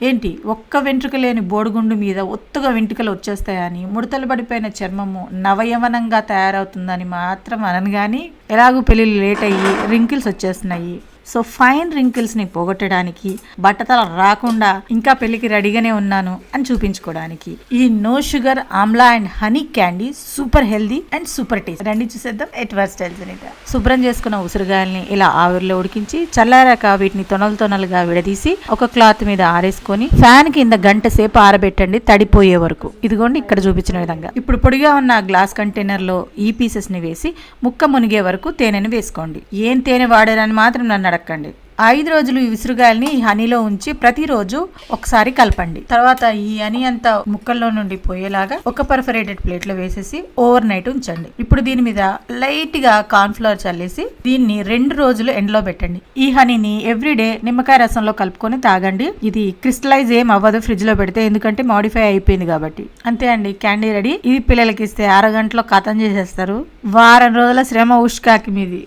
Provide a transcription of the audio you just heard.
ఏంటి? ఒక్క వెంట్రుక లేని బోడిగుండు మీద ఒత్తుగా వెంట్రుకలు వచ్చేస్తాయని ముడతలు పడిపోయిన చర్మము నవయవనంగా తయారవుతుందని మాత్రం అనను కానీ ఎలాగూ పెళ్ళిళ్ళు లేట్ అయ్యి రింకిల్స్ వచ్చేస్తున్నాయి. సో ఫైన్ రింకిల్స్ని పోగొట్టడానికి బట్టతల రాకుండా ఇంకా పెళ్ళికి రెడీగానే ఉన్నాను అని చూపించుకోవడానికి. ఈ no sugar amla and honey candy super healthy and super taste. రండి చూసేద్దాం ఎట్వర్ స్టైల్స్ అనేట శుభ్రం చేసుకున్న ఉసిరిగాయల్ని ఇలా ఆవిరిలో ఉడికించి చల్లారాక వీటిని తొనలు తొనలుగా విడదీసి ఒక క్లాత్ మీద ఆరేసుకొని ఫ్యాన్ కింద గంట సేపు ఆరబెట్టండి తడిపోయే వరకు. ఇదిగోండి ఇక్కడ చూపించిన విధంగా. ఇప్పుడు పొడిగా ఉన్న గ్లాస్ కంటైనర్లో ఈ పీసెస్ని వేసి ముక్క మునిగే వరకు తేనెను వేసుకోండి. ఏం తేనె వాడారని మాత్రం నన్ను అడగండి ఐదు రోజులు ఈ విసురుగాయల్ని ఈ హనీలో ఉంచి ప్రతిరోజు ఒకసారి కలపండి. తర్వాత ఈ హనీ అంతా ముక్కల్లో నుండి పోయేలాగా ఒక పర్ఫరేటెడ్ ప్లేట్లో వేసేసి ఓవర్ నైట్ ఉంచండి. ఇప్పుడు దీని మీద లైట్గా కార్న్ ఫ్లవర్ చల్లేసి దీన్ని రెండు రోజులు ఎండలో పెట్టండి. ఈ హనీని ఎవ్రీడే నిమ్మకాయ రసంలో కలుపుకొని తాగండి. ఇది క్రిస్టలైజ్ ఏం అవ్వదు ఫ్రిడ్జ్లో పెడితే ఎందుకంటే మాడిఫై అయిపోయింది కాబట్టి. అంతే అండి క్యాండీ రెడీ ఇది పిల్లలకి ఇస్తే అరగంటలో కథం చేసేస్తారు. వారం రోజుల శ్రమ ఉష్కాకి మీది.